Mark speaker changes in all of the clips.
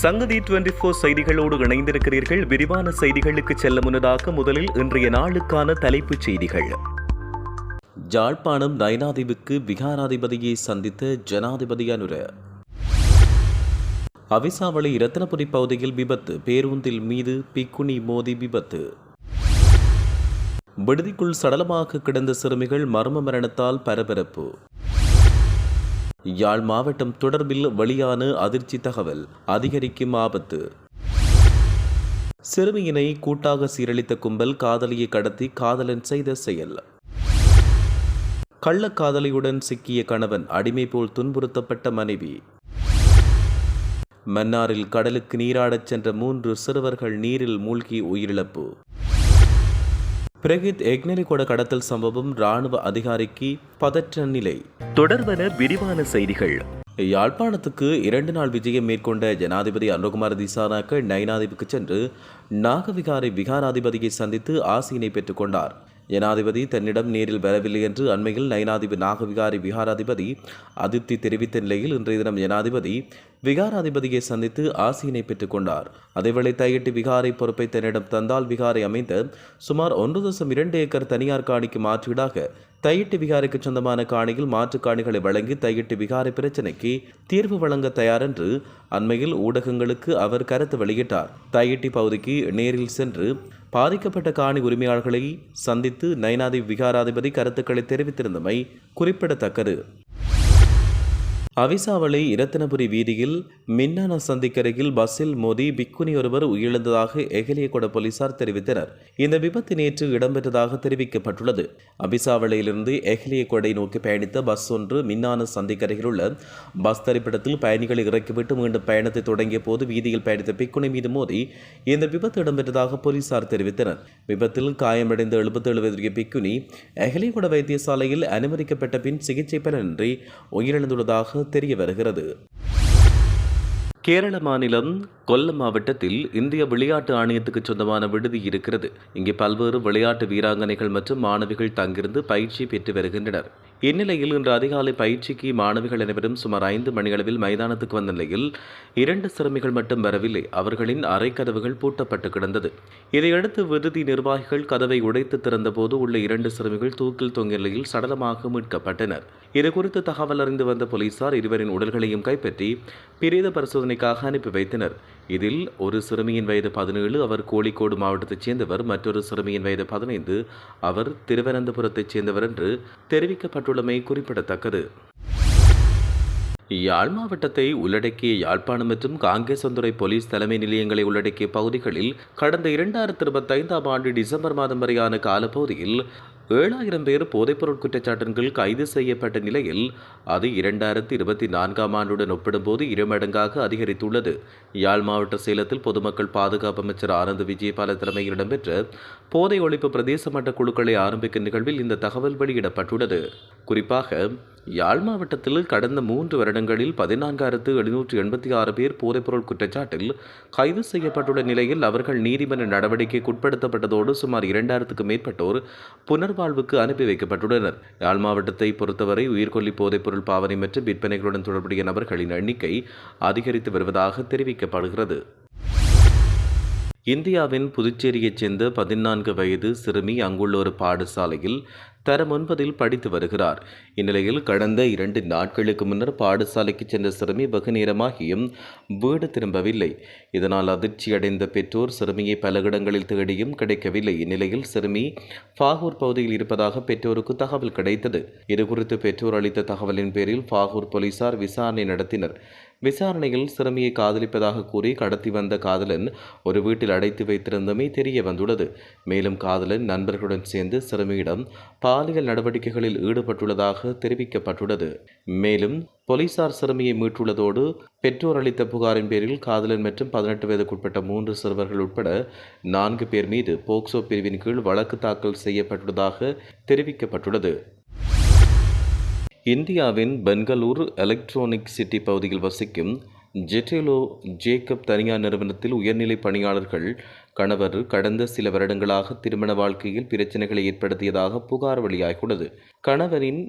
Speaker 1: சங்கதி twenty four செய்திகளோடு இணைந்திருக்கிறீர்கள். விரிவான செய்திகளுக்கு செல்ல முன்னதாக முதலில் இன்றைய நாளுக்கான தலைப்புச் செய்திகள். ஜாழ்ப்பாணம் நயனாதிவுக்கு விகாராதிபதியை சந்தித்த ஜனாதிபதி அனுர. அவிசாவளி ரத்னபுரி பகுதியில் விபத்து பேருந்தில் மீது பிக்குனி மோதி விபத்து. விடுதிக்குள் சடலமாக கிடந்த சிறுமிகள் மர்ம மரணத்தால் பரபரப்பு. யாழ் மாவட்டம் தொடர்பில் வெளியான அதிர்ச்சி தகவல் அதிகரிக்கும் ஆபத்து. சிறுமியினை கூட்டாக சீரழித்த கும்பல் காதலியை கடத்தி காதலன் செய்த செயல். கள்ளக்காதலியுடன் சிக்கிய கணவன் அடிமை போல் துன்புறுத்தப்பட்ட மனைவி. மன்னாரில் கடலுக்கு நீராடச் சென்ற மூன்று சிறுவர்கள் நீரில் மூழ்கி உயிரிழப்பு. பிரகித் எக்னரிகொட கடத்தல் சம்பவம் ராணுவ அதிகாரிக்கு பதற்ற நிலை. தொடர்வன விரிவான செய்திகள். யாழ்ப்பாணத்துக்கு இரண்டு நாள் விஜயம் மேற்கொண்ட ஜனாதிபதி அனுகுமார் திசானாக்க நயனாதிபுக்கு சென்று நாகவிகாரை விகாராதிபதியை சந்தித்து ஆசையினை பெற்றுக்கொண்டார் ஜனாதிபதி தன்னிடம் நேரில் வரவில்லை என்று அண்மையில் நயனாதிபதி நாகவிகாரி விகாராதிபதி அதிருப்தி தெரிவித்த நிலையில் இன்றைய தினம் ஜனாதிபதி விகாராதிபதியை சந்தித்து ஆசையினை பெற்றுக்கொண்டார். அதேவேளை தையிட்டு விகாரை பொறுப்பை தன்னிடம் தந்தால் விகாரை அமைந்த சுமார் ஒன்று தசம் இரண்டு ஏக்கர் தனியார் காணிக்கு மாற்றீடாக தையிட்டு விகாரைக்கு சொந்தமான காணியில் மாற்று காணிகளை வழங்கி தையிட்டு விகாரை பிரச்சினைக்கு தீர்வு வழங்க தயார் என்று அண்மையில் ஊடகங்களுக்கு அவர் கருத்து வெளியிட்டார். தையிட்டி பகுதிக்கு நேரில் சென்று பாதிக்கப்பட்ட காணி உரிமையாளர்களை சந்தித்து நயனாதி விகாராதிபதி கருத்துக்களை தெரிவித்திருந்தமை குறிப்பிடத்தக்கது. அவிசாவளி இரத்தினபுரி வீதியில் மின்னான சந்திக்கருகில் பஸ்ஸில் மோதி பிக்குனி ஒருவர் உயிரிழந்ததாக எகலியகொட போலீசார் தெரிவித்தனர். இந்த விபத்து நேற்று இடம்பெற்றதாக தெரிவிக்கப்பட்டுள்ளது. அபிசாவளையிலிருந்து எகலியகொடை நோக்கி பயணித்த பஸ் ஒன்று மின்னான சந்திக்கருகில் உள்ள பஸ் தரிப்பிடத்தில் பயணிகளை இறக்கிவிட்டு மீண்டும் பயணத்தை தொடங்கிய போது வீதியில் பயணித்த பிக்குனி மீது மோதி இந்த விபத்து இடம்பெற்றதாக போலீசார் தெரிவித்தனர். விபத்தில் காயமடைந்த எழுபத்தேழு வயதுடைய பிக்குனி எகலியகொட வைத்தியசாலையில் அனுமதிக்கப்பட்ட பின் சிகிச்சை பலனின்றி உயிரிழந்துள்ளதாக தெரிய வருகிறது. கேரள மாநிலம் கொல்லம் மாவட்டத்தில் இந்திய விளையாட்டு ஆணையத்துக்கு சொந்தமான விடுதி இருக்கிறது. இங்கே பல்வேறு விளையாட்டு வீராங்கனைகள் மற்றும் மாணவிகள் தங்கிருந்து பயிற்சி பெற்று வருகின்றனர். இந்நிலையில் இன்று அதிகாலை பயிற்சிக்கு மாணவிகள் அனைவரும் சுமார் ஐந்து மணியளவில் மைதானத்துக்கு வந்த நிலையில் இரண்டு சிறுமிகள் மட்டும் வரவில்லை அவர்களின் அறை கதவுகள் பூட்டப்பட்டு கிடந்தது. இதையடுத்து விடுதி நிர்வாகிகள் கதவை உடைத்து திறந்தபோது உள்ள இரண்டு சிறுமிகள் தூக்கில் தொங்கிய நிலையில் சடலமாக மீட்கப்பட்டனர். இதுகுறித்து தகவல் அறிந்து வந்த போலீசார் இருவரின் உடல்களையும் கைப்பற்றி பிரேத பரிசோதனைக்காக அனுப்பி வைத்தனர். இதில் ஒரு சிறுமியின் வயது பதினேழு அவர் கோழிக்கோடு மாவட்டத்தைச் சேர்ந்தவர். மற்றொரு சிறுமியின் வயது பதினைந்து அவர் திருவனந்தபுரத்தைச் சேர்ந்தவர் என்று தெரிவிக்கப்பட்டுள்ளமை குறிப்பிடத்தக்கது. யாழ் மாவட்டத்தை உள்ளடக்கிய யாழ்ப்பாணம் மற்றும் காங்கேசந்துறை போலீஸ் தலைமை நிலையங்களை உள்ளடக்கிய பகுதிகளில் கடந்த இரண்டாயிரத்தி இருபத்தைந்தாம் ஆண்டு டிசம்பர் மாதம் வரையான காலப்பகுதியில் ஏழாயிரம் பேர் போதைப்பொருள் குற்றச்சாட்டின் கீழ் கைது செய்யப்பட்ட நிலையில் அது இரண்டாயிரத்தி இருபத்தி நான்காம் ஆண்டுடன் ஒப்பிடும்போது இருமடங்காக அதிகரித்துள்ளது. யாழ் மாவட்ட சேலத்தில் பொதுமக்கள் பாதுகாப்பு அமைச்சர் ஆனந்த் விஜயபால தலைமையில் இடம்பெற்ற போதை ஒழிப்பு பிரதேச மட்ட குழுக்களை ஆரம்பிக்கும் நிகழ்வில் இந்த தகவல் வெளியிடப்பட்டுள்ளது. குறிப்பாக யாழ் மாவட்டத்தில் கடந்த மூன்று வருடங்களில் பதினான்காயிரத்து எழுநூற்று எண்பத்தி ஆறு பேர் போதைப்பொருள் குற்றச்சாட்டில் கைது செய்யப்பட்டுள்ள நிலையில் அவர்கள் நீதிமன்ற நடவடிக்கைக்கு உட்படுத்தப்பட்டதோடு சுமார் இரண்டாயிரத்துக்கும் மேற்பட்டோர் புனர்வாழ்வுக்கு அனுப்பி வைக்கப்பட்டுள்ளனர். யாழ் மாவட்டத்தை பொறுத்தவரை உயிர்கொல்லி போதைப்பொருள் பாவனை மற்றும் விற்பனைகளுடன் தொடர்புடைய நபர்களின் எண்ணிக்கை அதிகரித்து வருவதாக தெரிவிக்கப்படுகிறது. இந்தியாவின் புதுச்சேரியைச் சேர்ந்த பதினான்கு வயது சிறுமி அங்குள்ள ஒரு பாடசாலையில் தரம் ஒன்பதில் படித்து வருகிறார். இந்நிலையில் கடந்த இரண்டு நாட்களுக்கு முன்னர் பாடசாலைக்கு சென்ற சிறுமி வெகு நேரமாகியும் வீடு திரும்பவில்லை. இதனால் அதிர்ச்சியடைந்த பெற்றோர் சிறுமியை பல இடங்களில் தேடியும் கிடைக்கவில்லை. இந்நிலையில் சிறுமி பாகூர் பகுதியில் இருப்பதாக பெற்றோருக்கு தகவல் கிடைத்தது. இதுகுறித்து பெற்றோர் அளித்த தகவலின் பேரில் பாகூர் போலீசார் விசாரணை நடத்தினர். விசாரணையில் சிறுமியை காதலிப்பதாக கூறி கடத்தி வந்த காதலன் ஒரு வீட்டில் அடைத்து வைத்திருந்தமே தெரிய வந்துள்ளது. மேலும் காதலன் நண்பர்களுடன் சேர்ந்து சிறுமியிடம் பாலியல் நடவடிக்கைகளில் ஈடுபட்டுள்ளதாக தெரிவிக்கப்பட்டுள்ளது. மேலும் போலீசார் சிறுமியை மீட்டுள்ளதோடு பெற்றோர் அளித்த புகாரின் பேரில் காதலன் மற்றும் பதினெட்டு வயதுக்குட்பட்ட மூன்று சிறுவர்கள் உட்பட நான்கு பேர் மீது போக்சோ பிரிவின் கீழ் வழக்கு தாக்கல் செய்யப்பட்டுள்ளதாக தெரிவிக்கப்பட்டுள்ளது. இந்தியாவின் பெங்களூர் எலக்ட்ரானிக் சிட்டி பகுதியில் வசிக்கும் ஜெட்டேலோ ஜேக்கப் தனியார் நிறுவனத்தில் உயர்நிலை பணியாளர்கள் கணவர் கடந்த சில வருடங்களாக திருமண வாழ்க்கையில் பிரச்சனைகளை ஏற்படுத்தியதாக புகார் வெளியாகியுள்ளது. கணவரின்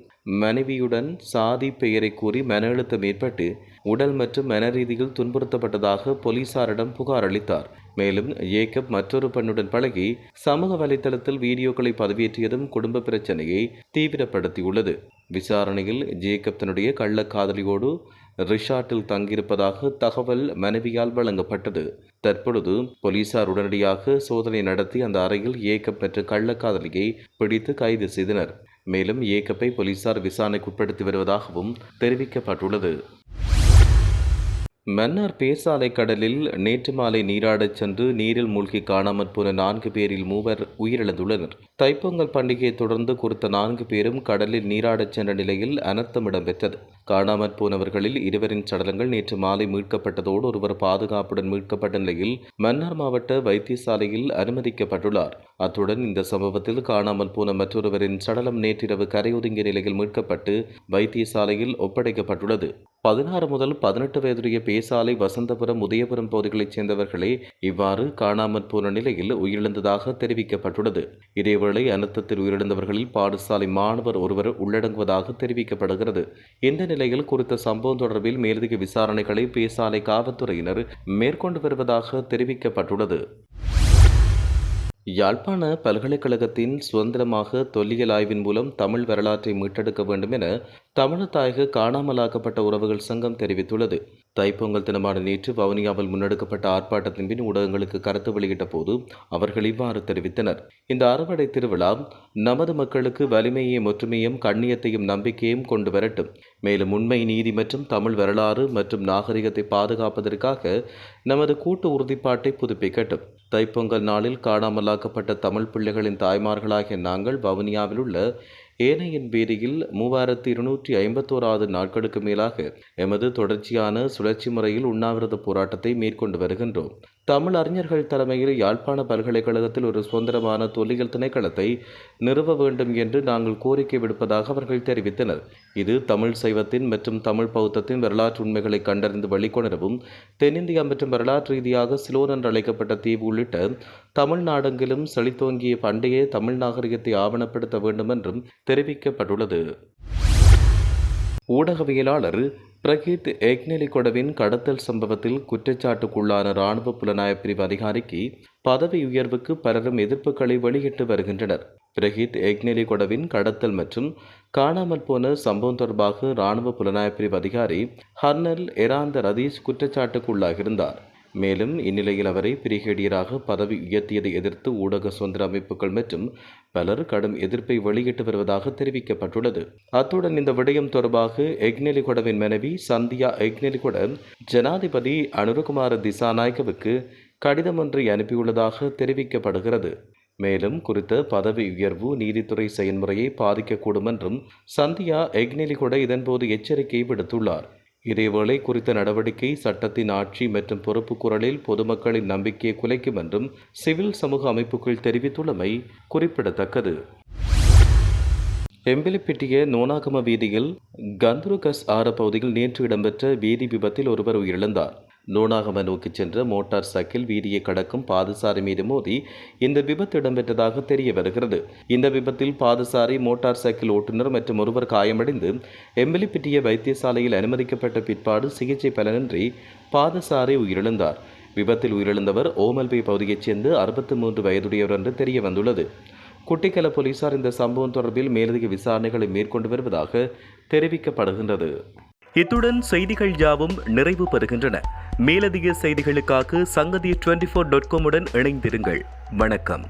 Speaker 1: மனைவியுடன் சாதி பெயரை கூறி மன அழுத்தம் ஏற்பட்டு உடல் மற்றும் மன ரீதியில் துன்புறுத்தப்பட்டதாக போலீசாரிடம் புகார் அளித்தார். மேலும் ஏக்கப் மற்றொரு பெண்ணுடன் பழகி சமூக வலைதளத்தில் வீடியோக்களை பதிவேற்றியதும் குடும்ப பிரச்சனையை தீவிரப்படுத்தியுள்ளது. விசாரணையில் ஜேக்கப் தன்னுடைய கள்ளக்காதலியோடு ரிஷாட்டில் தங்கியிருப்பதாக தகவல் மனைவியால் வழங்கப்பட்டது. தற்பொழுது போலீசார் உடனடியாக சோதனை நடத்தி அந்த அறையில் ஏக்கம் பெற்ற கள்ளக்காதலியை பிடித்து கைது செய்தனர். மேலும் ஏக்கப்பை போலீசார் விசாரணைக்குட்படுத்தி வருவதாகவும் தெரிவிக்கப்பட்டுள்ளது. மன்னார் பேசாலை கடலில் நேற்று மாலை நீராடச் சென்று நீரில் மூழ்கி காணாமற் போன நான்கு பேரில் மூவர் உயிரிழந்துள்ளனர். தைப்பொங்கல் பண்டிகையை தொடர்ந்து குறித்த நான்கு பேரும் கடலில் நீராடச் சென்ற நிலையில் அனர்த்தம் இடம்பெற்றது. காணாமற் போனவர்களில் இருவரின் சடலங்கள் நேற்று மாலை மீட்கப்பட்டதோடு ஒருவர் பாதுகாப்புடன் மீட்கப்பட்ட நிலையில் மன்னார் மாவட்ட வைத்தியசாலையில் அனுமதிக்கப்பட்டுள்ளார். அத்துடன் இந்த சம்பவத்தில் காணாமல் போன மற்றொருவரின் சடலம் நேற்றிரவு கரையொதுங்கிய நிலையில் மீட்கப்பட்டு வைத்தியசாலையில் ஒப்படைக்கப்பட்டுள்ளது. பதினாறு முதல் பதினெட்டு வயதுடைய பேசாலை வசந்தபுரம் உதயபுரம் பகுதிகளைச் சேர்ந்தவர்களே இவ்வாறு காணாமற் போன நிலையில் உயிரிழந்ததாக தெரிவிக்கப்பட்டுள்ளது. இதேவேளை அனர்த்தத்தில் உயிரிழந்தவர்களில் பாடசாலை மாணவர் ஒருவர் உள்ளடங்குவதாக தெரிவிக்கப்படுகிறது. இந்த நிலையில் குறித்த சம்பவம் தொடர்பில் மேலதிக விசாரணைகளை பேசாலை காவல்துறையினர் மேற்கொண்டு வருவதாக தெரிவிக்கப்பட்டுள்ளது. யாழ்ப்பாண பல்கலைக்கழகத்தின் சுதந்திரமாக தொல்லியல் ஆய்வின் மூலம் தமிழ் வரலாற்றை மீட்டெடுக்க வேண்டும் என தமிழத்தாயக காணாமலாக்கப்பட்ட உறவுகள் சங்கம் தெரிவித்துள்ளது. தைப்பொங்கல் தினமான நேற்று வவுனியாவில் முன்னெடுக்கப்பட்ட ஆர்ப்பாட்டத்தின் பின் ஊடகங்களுக்கு கருத்து வெளியிட்ட போது அவர்கள் இவ்வாறு தெரிவித்தனர். இந்த அறுவடை திருவிழா நமது மக்களுக்கு வலிமையையும் ஒற்றுமையும் கண்ணியத்தையும் நம்பிக்கையும் கொண்டு வரட்டும். மேலும் உண்மை நீதி மற்றும் தமிழ் வரலாறு மற்றும் நாகரிகத்தை பாதுகாப்பதற்காக நமது கூட்டு உறுதிப்பாட்டை புதுப்பிக்கட்டும். தைப்பொங்கல் நாளில் காணாமலாக்கப்பட்ட தமிழ் பிள்ளைகளின் தாய்மார்களாகிய நாங்கள் வவுனியாவில் உள்ள ஏனையின் பேரியில் மூவாயிரத்தி இருநூற்றி ஐம்பத்தோராவது நாட்களுக்கு மேலாக எமது தொடர்ச்சியான சுழற்சி முறையில் உண்ணாவிரத போராட்டத்தை மேற்கொண்டு வருகின்றோம். தமிழ் அறிஞர்கள் தலைமையில் யாழ்ப்பாண பல்கலைக்கழகத்தில் ஒரு சுதந்திரமான தொல்லியல் திணைக்களத்தை நிறுவ வேண்டும் என்று நாங்கள் கோரிக்கை விடுப்பதாக அவர்கள் தெரிவித்தனர். இது தமிழ் சைவத்தின் மற்றும் தமிழ் பௌத்தத்தின் வரலாற்று உண்மைகளை கண்டறிந்து வெளிக்கொணரவும் தென்னிந்தியா மற்றும் வரலாற்று ரீதியாக சிலோன் என்று அழைக்கப்பட்ட தீவு உள்ளிட்ட தமிழ்நாடெங்கிலும் செழித்தோங்கிய பண்டைய தமிழ் நாகரிகத்தை ஆவணப்படுத்த வேண்டும் என்றும் தெரிவிக்கப்பட்டுள்ளது. ஊடகவியலாளர் பிரகீத் எக்னெலிகொடவின் கடத்தல் சம்பவத்தில் குற்றச்சாட்டுக்குள்ளான இராணுவ புலனாய்வு பிரிவு அதிகாரிக்கு பதவி உயர்வுக்கு பலரும் எதிர்ப்புகளை வெளியிட்டு வருகின்றனர். பிரகீத் எக்னெலிகொடவின் கடத்தல் மற்றும் காணாமல் போன சம்பவம் தொடர்பாக இராணுவ புலனாய்வு பிரிவு அதிகாரி ஹர்னல் எராந்த ரதீஷ் குற்றச்சாட்டுக்குள்ளாகியிருந்தார். மேலும் இந்நிலையில் அவரை பிரிகேடியராக பதவி உயர்த்தியதை எதிர்த்து ஊடக சுதந்திர அமைப்புகள் மற்றும் பலர் கடும் எதிர்ப்பை வெளியிட்டு வருவதாக தெரிவிக்கப்பட்டுள்ளது. அத்துடன் இந்த விடயம் தொடர்பாக எக்னெலிகொடவின் மனைவி சந்தியா எக்னெலிகொட ஜனாதிபதி அனுரகுமார திசாநாயக்கவுக்கு கடிதம் ஒன்றை அனுப்பியுள்ளதாக தெரிவிக்கப்படுகிறது. மேலும் குறித்த பதவி உயர்வு நீதித்துறை செயல்முறையை பாதிக்கக்கூடும் என்றும் சந்தியா எக்னெலிகொட இதன்போது எச்சரிக்கை விடுத்துள்ளார். இதேவேளை குறித்த நடவடிக்கை சட்டத்தின் ஆட்சி மற்றும் பொறுப்பு குரலில் பொதுமக்களின் நம்பிக்கையை குலைக்கும் என்றும் சிவில் சமூக அமைப்புகள் தெரிவித்துள்ளமை குறிப்பிடத்தக்கது. எம்பிலிப்பிட்டிய நோனாகம வீதியில் கந்துருகஸ் ஆற பகுதியில் நேற்று இடம்பெற்ற வீதி விபத்தில் ஒருவர் உயிரிழந்தார். நூனாகம நோக்கி சென்ற மோட்டார் சைக்கிள் வீதியை கடக்கும் பாதசாரி மீது மோதி இந்த விபத்து இடம்பெற்றதாக தெரிய வருகிறது. இந்த விபத்தில் பாதசாரி மோட்டார் சைக்கிள் ஓட்டுநர் மற்றும் ஒருவர் காயமடைந்து எம்பிலிப்பிட்டிய வைத்தியசாலையில் அனுமதிக்கப்பட்ட பிற்பாடு சிகிச்சை பலனின்றி பாதசாரி உயிரிழந்தார். விபத்தில் உயிரிழந்தவர் ஓமல்பே பகுதியைச் சேர்ந்து அறுபத்தி மூன்று வயதுடையவர் என்று தெரிய வந்துள்ளது. குட்டிக்கல போலீசார் இந்த சம்பவம் தொடர்பில் மேலதிக விசாரணைகளை மேற்கொண்டு வருவதாக தெரிவிக்கப்படுகின்றது.
Speaker 2: இத்துடன் செய்திகள் யாவும் நிறைவு பெறுகின்றன. மேலதிக செய்திகளுக்காக சங்கதி டுவெண்டி ஃபோர் டாட் காமுடன் இணைந்திருங்கள். வணக்கம்.